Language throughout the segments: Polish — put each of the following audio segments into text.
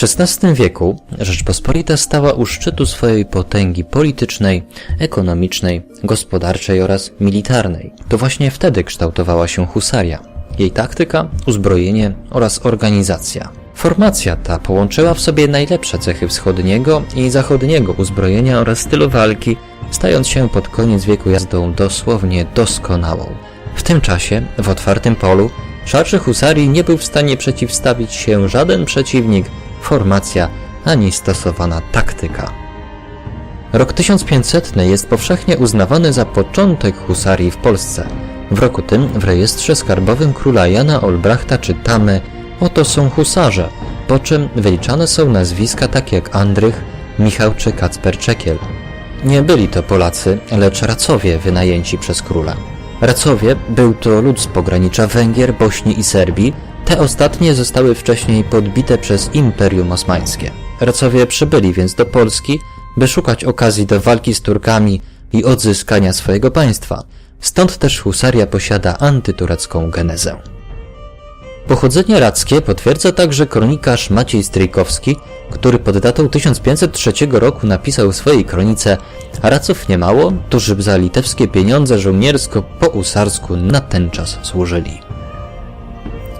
W XVI wieku Rzeczpospolita stała u szczytu swojej potęgi politycznej, ekonomicznej, gospodarczej oraz militarnej. To właśnie wtedy kształtowała się husaria. Jej taktyka, uzbrojenie oraz organizacja. Formacja ta połączyła w sobie najlepsze cechy wschodniego i zachodniego uzbrojenia oraz stylu walki, stając się pod koniec wieku jazdą dosłownie doskonałą. W tym czasie, w otwartym polu, szarży husarii nie był w stanie przeciwstawić się żaden przeciwnik, formacja ani stosowana taktyka. Rok 1500 jest powszechnie uznawany za początek husarii w Polsce. W roku tym w rejestrze skarbowym króla Jana Olbrachta czytamy Oto są husarze, po czym wyliczane są nazwiska takie jak Andrych, Michał czy Kacper Czekiel. Nie byli to Polacy, lecz Racowie wynajęci przez króla. Racowie był to lud z pogranicza Węgier, Bośni i Serbii. Te ostatnie zostały wcześniej podbite przez Imperium Osmańskie. Racowie przybyli więc do Polski, by szukać okazji do walki z Turkami i odzyskania swojego państwa. Stąd też husaria posiada antyturecką genezę. Pochodzenie rackie potwierdza także kronikarz Maciej Stryjkowski, który pod datą 1503 roku napisał w swojej kronice Raców niemało, którzy za litewskie pieniądze żołniersko po usarsku na ten czas służyli.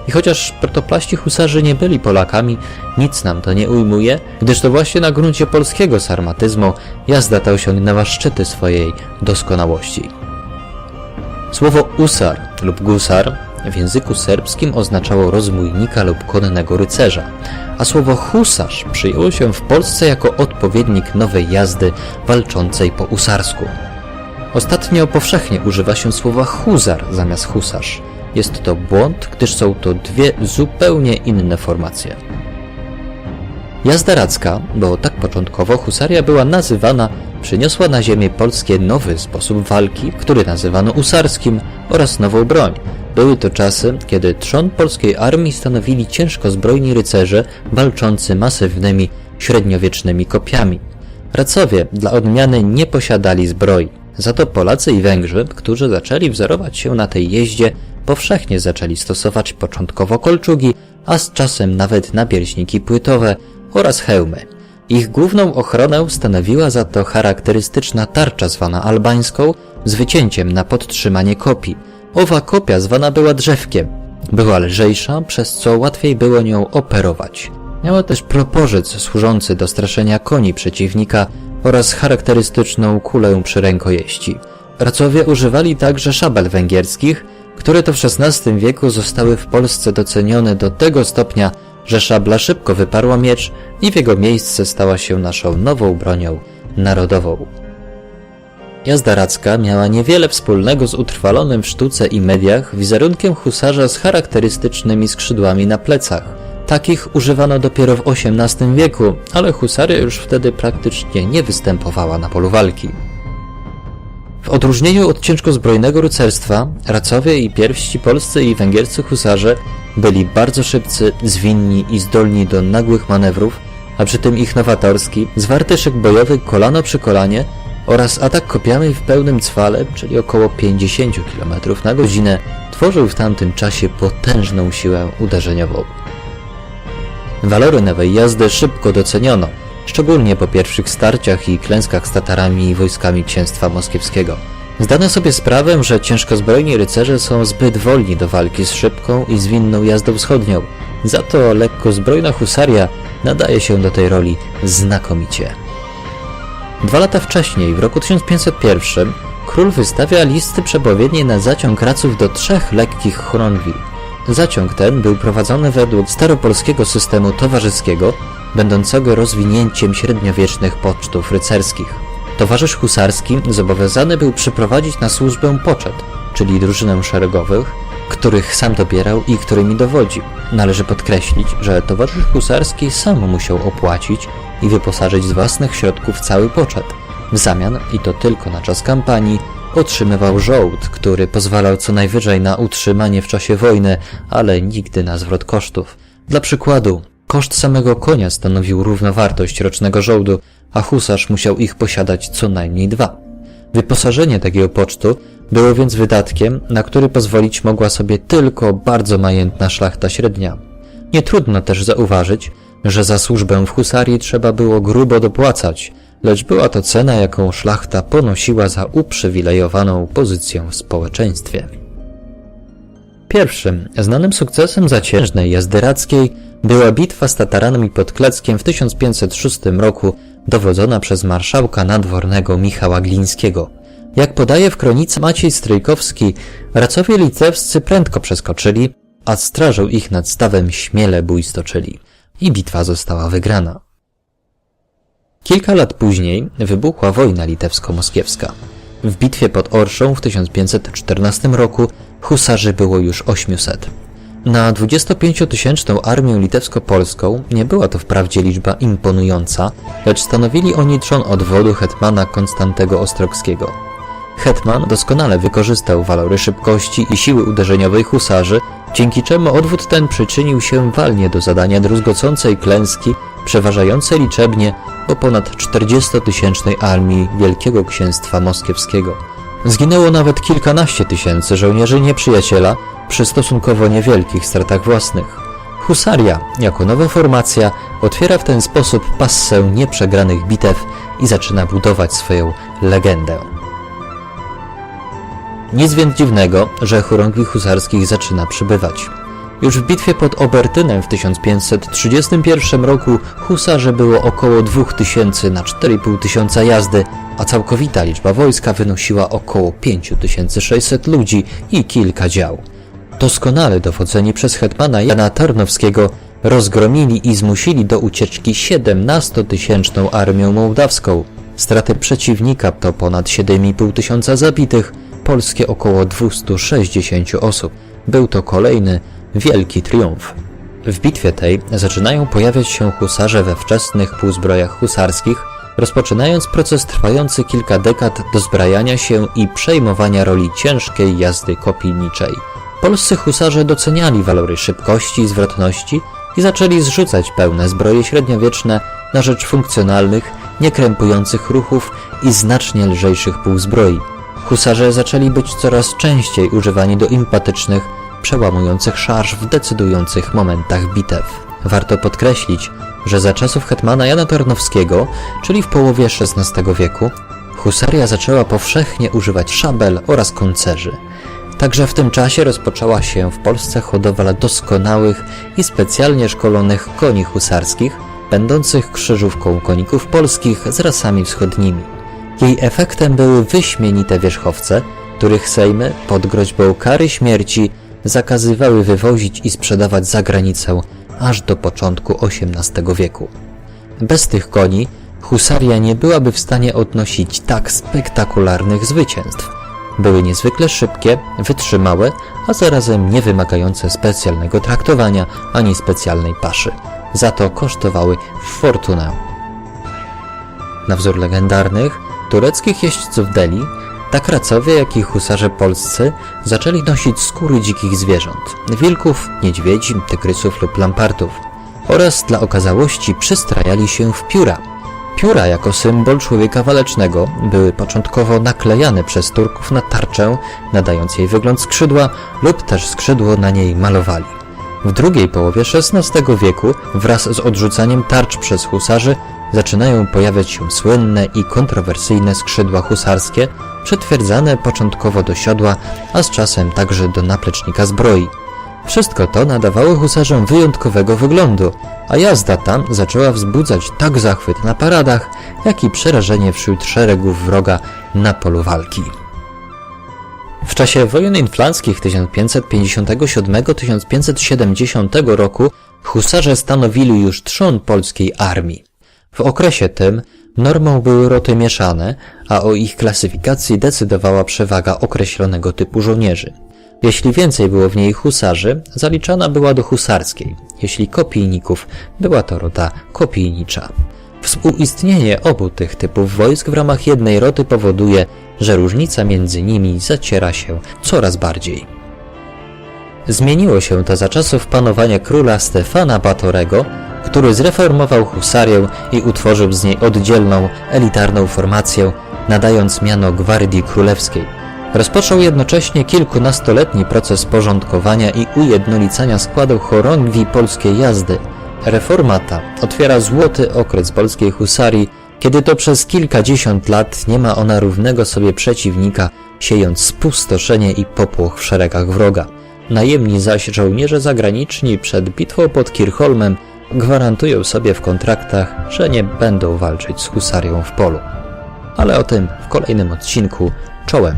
I chociaż protoplaści husarzy nie byli Polakami, nic nam to nie ujmuje, gdyż to właśnie na gruncie polskiego sarmatyzmu jazda ta osiągnęła szczyty swojej doskonałości. Słowo usar lub gusar w języku serbskim oznaczało rozbójnika lub konnego rycerza, a słowo husarz przyjęło się w Polsce jako odpowiednik nowej jazdy walczącej po usarsku. Ostatnio powszechnie używa się słowa huzar zamiast husarz. Jest to błąd, gdyż są to dwie zupełnie inne formacje. Jazda radzka, bo tak początkowo husaria była nazywana, przyniosła na ziemię polskie nowy sposób walki, który nazywano usarskim oraz nową broń. Były to czasy, kiedy trzon polskiej armii stanowili ciężko zbrojni rycerze walczący masywnymi, średniowiecznymi kopiami. Racowie dla odmiany nie posiadali zbroi. Za to Polacy i Węgrzy, którzy zaczęli wzorować się na tej jeździe, powszechnie zaczęli stosować początkowo kolczugi, a z czasem nawet napierśniki płytowe oraz hełmy. Ich główną ochronę stanowiła za to charakterystyczna tarcza zwana albańską z wycięciem na podtrzymanie kopii. Owa kopia zwana była drzewkiem. Była lżejsza, przez co łatwiej było nią operować. Miała też proporzec służący do straszenia koni przeciwnika oraz charakterystyczną kulę przy rękojeści. Racowie używali także szabel węgierskich, które to w XVI wieku zostały w Polsce docenione do tego stopnia, że szabla szybko wyparła miecz i w jego miejsce stała się naszą nową bronią narodową. Jazda radzka miała niewiele wspólnego z utrwalonym w sztuce i mediach wizerunkiem husarza z charakterystycznymi skrzydłami na plecach. Takich używano dopiero w XVIII wieku, ale husaria już wtedy praktycznie nie występowała na polu walki. W odróżnieniu od ciężkozbrojnego rycerstwa, racowie i pierwsi polscy i węgierscy husarze byli bardzo szybcy, zwinni i zdolni do nagłych manewrów, a przy tym ich nowatorski, zwarty szyk bojowy kolano przy kolanie oraz atak kopiami w pełnym cwale, czyli około 50 km na godzinę, tworzył w tamtym czasie potężną siłę uderzeniową. Walory nowej jazdy szybko doceniono, szczególnie po pierwszych starciach i klęskach z Tatarami i wojskami księstwa moskiewskiego. Zdano sobie sprawę, że ciężkozbrojni rycerze są zbyt wolni do walki z szybką i zwinną jazdą wschodnią, za to lekkozbrojna husaria nadaje się do tej roli znakomicie. Dwa lata wcześniej, w roku 1501, król wystawia listy przepowiednie na zaciąg raców do trzech lekkich chronwil. Zaciąg ten był prowadzony według staropolskiego systemu towarzyskiego, będącego rozwinięciem średniowiecznych pocztów rycerskich. Towarzysz husarski zobowiązany był przyprowadzić na służbę poczet, czyli drużynę szeregowych, których sam dobierał i którymi dowodził. Należy podkreślić, że towarzysz husarski sam musiał opłacić i wyposażyć z własnych środków cały poczet. W zamian, i to tylko na czas kampanii, otrzymywał żołd, który pozwalał co najwyżej na utrzymanie w czasie wojny, ale nigdy na zwrot kosztów. Dla przykładu, koszt samego konia stanowił równowartość rocznego żołdu, a husarz musiał ich posiadać co najmniej dwa. Wyposażenie takiego pocztu było więc wydatkiem, na który pozwolić mogła sobie tylko bardzo majętna szlachta średnia. Nie trudno też zauważyć, że za służbę w husarii trzeba było grubo dopłacać, lecz była to cena, jaką szlachta ponosiła za uprzywilejowaną pozycję w społeczeństwie. Pierwszym znanym sukcesem zaciężnej jazdy radzkiej była bitwa z Tataranami pod Kleckiem w 1506 roku, dowodzona przez marszałka nadwornego Michała Glińskiego. Jak podaje w kronice Maciej Stryjkowski, racowie litewscy prędko przeskoczyli, a strażą ich nad stawem śmiele bój stoczyli. I bitwa została wygrana. Kilka lat później wybuchła wojna litewsko-moskiewska. W bitwie pod Orszą w 1514 roku husarzy było już 800. Na 25-tysięczną armię litewsko-polską nie była to wprawdzie liczba imponująca, lecz stanowili oni trzon odwodu hetmana Konstantego Ostrogskiego. Hetman doskonale wykorzystał walory szybkości i siły uderzeniowej husarzy, dzięki czemu odwód ten przyczynił się walnie do zadania druzgocącej klęski, przeważającej liczebnie o ponad 40-tysięcznej armii Wielkiego Księstwa Moskiewskiego. Zginęło nawet kilkanaście tysięcy żołnierzy nieprzyjaciela przy stosunkowo niewielkich stratach własnych. Husaria, jako nowa formacja, otwiera w ten sposób passę nieprzegranych bitew i zaczyna budować swoją legendę. Nic więc dziwnego, że chorągwi husarskich zaczyna przybywać. Już w bitwie pod Obertynem w 1531 roku husarze było około 2000 na 4,5 tysiąca jazdy, a całkowita liczba wojska wynosiła około 5600 ludzi i kilka dział. Doskonale dowodzeni przez hetmana Jana Tarnowskiego rozgromili i zmusili do ucieczki 17-tysięczną armię mołdawską. Straty przeciwnika to ponad 7,5 tysiąca zabitych, polskie około 260 osób. Był to kolejny wielki triumf. W bitwie tej zaczynają pojawiać się husarze we wczesnych półzbrojach husarskich, rozpoczynając proces trwający kilka dekad dozbrajania się i przejmowania roli ciężkiej jazdy kopijniczej. Polscy husarze doceniali walory szybkości i zwrotności i zaczęli zrzucać pełne zbroje średniowieczne na rzecz funkcjonalnych, niekrępujących ruchów i znacznie lżejszych półzbroi. Husarze zaczęli być coraz częściej używani do empatycznych, przełamujących szarż w decydujących momentach bitew. Warto podkreślić, że za czasów hetmana Jana Tarnowskiego, czyli w połowie XVI wieku, husaria zaczęła powszechnie używać szabel oraz koncerzy. Także w tym czasie rozpoczęła się w Polsce hodowla doskonałych i specjalnie szkolonych koni husarskich, będących krzyżówką koników polskich z rasami wschodnimi. Jej efektem były wyśmienite wierzchowce, których sejmy pod groźbą kary śmierci zakazywały wywozić i sprzedawać za granicę aż do początku XVIII wieku. Bez tych koni husaria nie byłaby w stanie odnosić tak spektakularnych zwycięstw. Były niezwykle szybkie, wytrzymałe, a zarazem nie wymagające specjalnego traktowania ani specjalnej paszy. Za to kosztowały fortunę. Na wzór legendarnych, tureckich jeźdźców Delhi, tak racowie, jak i husarze polscy zaczęli nosić skóry dzikich zwierząt, wilków, niedźwiedzi, tygrysów lub lampartów oraz dla okazałości przystrajali się w pióra. Pióra jako symbol człowieka walecznego były początkowo naklejane przez Turków na tarczę, nadając jej wygląd skrzydła lub też skrzydło na niej malowali. W drugiej połowie XVI wieku wraz z odrzucaniem tarcz przez husarzy zaczynają pojawiać się słynne i kontrowersyjne skrzydła husarskie, przetwierdzane początkowo do siodła, a z czasem także do naplecznika zbroi. Wszystko to nadawało husarzom wyjątkowego wyglądu, a jazda tam zaczęła wzbudzać tak zachwyt na paradach, jak i przerażenie wśród szeregów wroga na polu walki. W czasie wojen inflanckich 1557-1570 roku husarze stanowili już trzon polskiej armii. W okresie tym normą były roty mieszane, a o ich klasyfikacji decydowała przewaga określonego typu żołnierzy. Jeśli więcej było w niej husarzy, zaliczana była do husarskiej. Jeśli kopijników, była to rota kopijnicza. Współistnienie obu tych typów wojsk w ramach jednej roty powoduje, że różnica między nimi zaciera się coraz bardziej. Zmieniło się to za czasów panowania króla Stefana Batorego, który zreformował husarię i utworzył z niej oddzielną, elitarną formację, nadając miano Gwardii Królewskiej. Rozpoczął jednocześnie kilkunastoletni proces porządkowania i ujednolicania składu chorągwi polskiej jazdy. Reforma ta otwiera złoty okres polskiej husarii, kiedy to przez kilkadziesiąt lat nie ma ona równego sobie przeciwnika, siejąc spustoszenie i popłoch w szeregach wroga. Najemni zaś żołnierze zagraniczni przed bitwą pod Kirchholmem gwarantują sobie w kontraktach, że nie będą walczyć z husarią w polu. Ale o tym w kolejnym odcinku. Czołem!